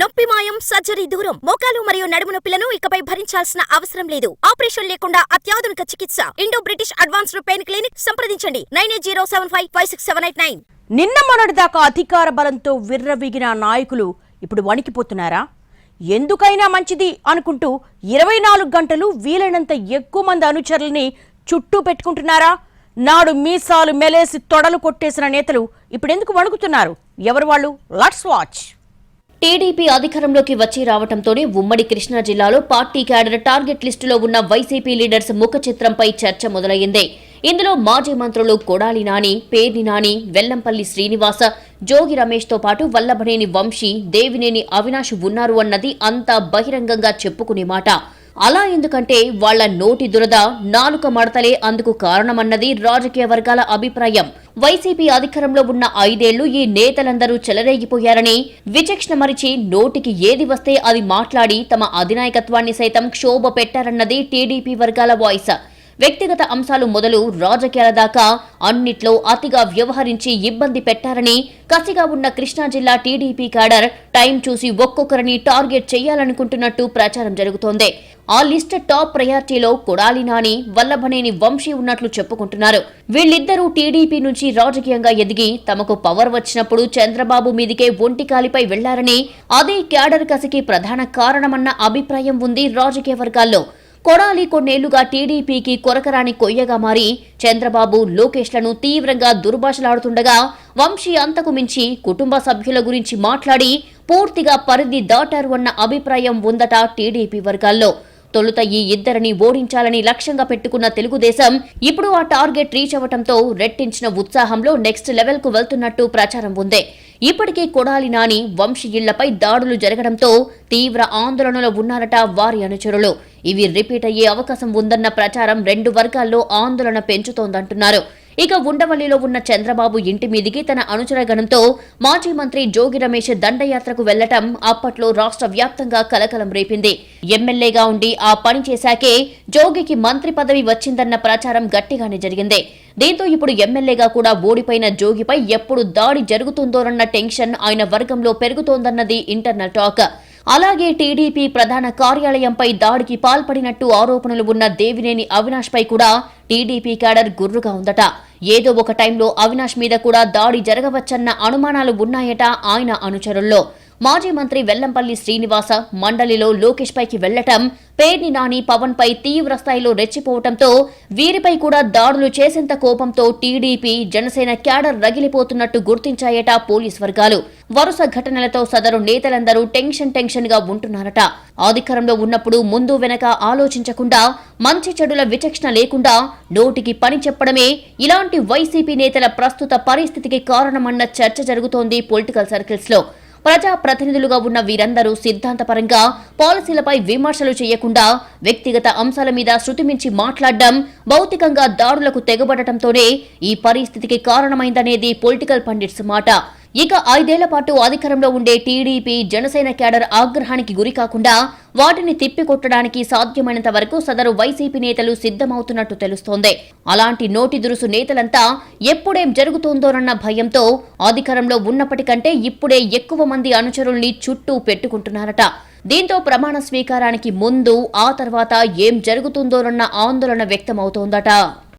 నొప్పి మాయం సర్జరీ దూరం. మోకాలు మరియు నడుము నొప్పులను ఇకపై భరించాల్సిన అవసరం లేదు. ఆపరేషన్ లేకుండా అత్యాధునిక చికిత్స. Indo British advanced pain clinic సంప్రదించండి. Nine eight zero seven five five six seven eight nine. నిన్న మొన్నటిదాకా అధికార బలంతో విర్రవీగిన నాయకులు ఇప్పుడు వణికిపోతున్నారా? ఎందుకైనా మంచిది అనుకుంటూ ఇరవై నాలుగు గంటలు వీలైనంత ఎక్కువ మంది అనుచరుల్ని చుట్టూ పెట్టుకుంటున్నారా? నాడు మీసాలు మెలేసి తొడలు కొట్టేసిన నేతలు ఇప్పుడెందుకు వణుకుతున్నారు? ఎవరు వాళ్ళు? లట్స్ వాచ్. టీడీపీ అధికారంలోకి వచ్చి రావడంతోనే ఉమ్మడి కృష్ణా జిల్లాలో పార్టీ క్యాడర్ టార్గెట్ లిస్టులో ఉన్న వైసీపీ లీడర్స్ ముఖ చిత్రంపై చర్చ మొదలైంది ఇందులో మాజీ మంత్రులు కొడాలి నాని పేర్ని నాని వెల్లంపల్లి శ్రీనివాస జోగి రమేష్తో పాటు వల్లభనేని వంశీ దేవినేని అవినాష్ ఉన్నారు అన్నది అంతా బహిరంగంగా చెప్పుకునే మాట. అలా ఎందుకంటే వాళ్ళ నోటి దురద నాలుక మడతలే అందుకు కారణమన్నది రాజకీయ వర్గాల అభిప్రాయం. వైసీపీ అధికారంలో ఉన్న ఐదేళ్ళు ఈ నేతలందరూ చెలరేగిపోయారని విచక్షణ మరిచి నోటికి ఏది వస్తే అది మాట్లాడి తమ అధినాయకత్వాన్ని సైతం క్షోభ పెట్టారన్నది టీడీపీ వర్గాల వాయిస్. వ్యక్తిగత అంశాలు మొదలు రాజకీయాల దాకా అన్నిట్లో అతిగా వ్యవహరించి ఇబ్బంది పెట్టారని కసిగా ఉన్న కృష్ణా జిల్లా టీడీపీ క్యాడర్ టైం చూసి ఒక్కొక్కరిని టార్గెట్ చేయాలనుకుంటున్నట్టు ప్రచారం జరుగుతోంది. ఆ లిస్ట్ టాప్ ప్రయారిటీలో కొడాలి నాని వల్లభనేని వంశీ ఉన్నట్లు చెప్పుకుంటున్నారు. వీళ్ళిద్దరూ టీడీపీ నుంచి రాజకీయంగా ఎదిగి తమకు పవర్ వచ్చినప్పుడు చంద్రబాబు మీదికే ఒంటికాలిపై వెళ్ళారని అదే క్యాడర్ కసికి ప్రధాన కారణమన్న అభిప్రాయం ఉంది రాజకీయ వర్గాల్లో. కొడాలి కొన్నేళ్ళుగా టీడీపీకి కొరకరాని కొయ్యగా మారి చంద్రబాబు లోకేష్లను తీవ్రంగా దుర్భాషలాడుతుండగా వంశీ అంతకు మించి కుటుంబ సభ్యుల గురించి మాట్లాడి పూర్తిగా పరిధి దాటారు అన్న అభిప్రాయం ఉందట టీడీపీ వర్గాల్లో. తొలుత ఈ ఇద్దరిని ఓడించాలని లక్ష్యంగా పెట్టుకున్న తెలుగుదేశం ఇప్పుడు ఆ టార్గెట్ రీచ్ అవ్వటంతో రెట్టించిన ఉత్సాహంలో నెక్స్ట్ లెవెల్కు వెళ్తున్నట్టు ప్రచారం ఉంది. ఇప్పటికే కొడాలి నాని వంశీ ఇళ్ళపై దాడులు జరగడంతో తీవ్ర ఆందోళనలో ఉన్నారట వారి అనుచరులు. ఇవి రిపీట్ అయ్యే అవకాశం ఉందన్న ప్రచారం రెండు వర్గాల్లో ఆందోళన పెంచుతోందంటున్నారు. ఇక ఉండవల్లిలో ఉన్న చంద్రబాబు ఇంటి మీదికి తన అనుచరగణంతో మాజీ మంత్రి జోగి రమేష్ దండయాత్రకు వెళ్ళటం అప్పట్లో రాష్ట్ర వ్యాప్తంగా కలకలం రేపింది. ఎమ్మెల్యేగా ఉండి ఆ పని చేశాకే జోగికి మంత్రి పదవి వచ్చిందన్న ప్రచారం గట్టిగానే జరిగింది. దీంతో ఇప్పుడు ఎమ్మెల్యేగా కూడా ఓడిపోయిన జోగిపై ఎప్పుడు దాడి జరుగుతుందోనన్న టెన్షన్ ఆయన వర్గంలో పెరుగుతోందన్నది ఇంటర్నల్ టాక్. అలాగే టీడీపీ ప్రధాన కార్యాలయంపై దాడికి పాల్పడినట్టు ఆరోపణలు ఉన్న దేవినేని అవినాష్ పై కూడా టీడీపీ క్యాడర్ గుర్రుగా ఉందట. ఏదో ఒక టైంలో అవినాష్ మీద కూడా దాడి జరగవచ్చన్న అనుమానాలు ఉన్నాయట ఆయన అనుచరుల్లో. మాజీ మంత్రి వెల్లంపల్లి శ్రీనివాస మండలిలో లోకేష్ పైకి వెళ్ళటం పేర్ని నాని పవన్ పై తీవ్ర స్థాయిలో రెచ్చిపోవటంతో వీరిపై కూడా దాడులు చేసేంత కోపంతో టీడీపీ జనసేన క్యాడర్ రగిలిపోతున్నట్టు గుర్తించాయట పోలీస్ వర్గాలు. వరుస ఘటనలతో సదరు నేతలందరూ టెన్షన్ టెన్షన్గా ఉంటున్నారట. అధికారంలో ఉన్నప్పుడు ముందు వెనక ఆలోచించకుండా మంచి చెడుల విచక్షణ లేకుండా నోటికి పని చెప్పడమే ఇలాంటి వైసీపీ నేతల ప్రస్తుత పరిస్థితికి కారణమన్న చర్చ జరుగుతోంది పొలిటికల్ సర్కిల్స్లో ప్రజా ప్రతినిధులుగా ఉన్న వీరందరూ సిద్ధాంతపరంగా పాలసీలపై విమర్శలు చేయకుండా వ్యక్తిగత అంశాల మీద శృతిమించి మాట్లాడడం భౌతికంగా దాడులకు తెగబడటంతోనే ఈ పరిస్థితికి కారణమైందనేది పొలిటికల్ పండిట్స్ మాట. ఇక ఐదేళ్ళ పాటు అధికారంలో ఉండే టీడీపీ జనసేన క్యాడర్ ఆగ్రహానికి గురి కాకుండా వాటిని తిప్పికొట్టడానికి సాధ్యమైనంత వరకు సదరు వైసీపీ నేతలు సిద్ధమవుతున్నట్టు తెలుస్తోంది. అలాంటి నోటి దురుసు నేతలంతా ఎప్పుడేం జరుగుతోందోనన్న భయంతో అధికారంలో ఉన్నప్పటికంటే ఇప్పుడే ఎక్కువ మంది అనుచరుల్ని చుట్టూ పెట్టుకుంటున్నారట. దీంతో ప్రమాణ స్వీకారానికి ముందు ఆ తర్వాత ఏం జరుగుతుందోనన్న ఆందోళన వ్యక్తమవుతోందట.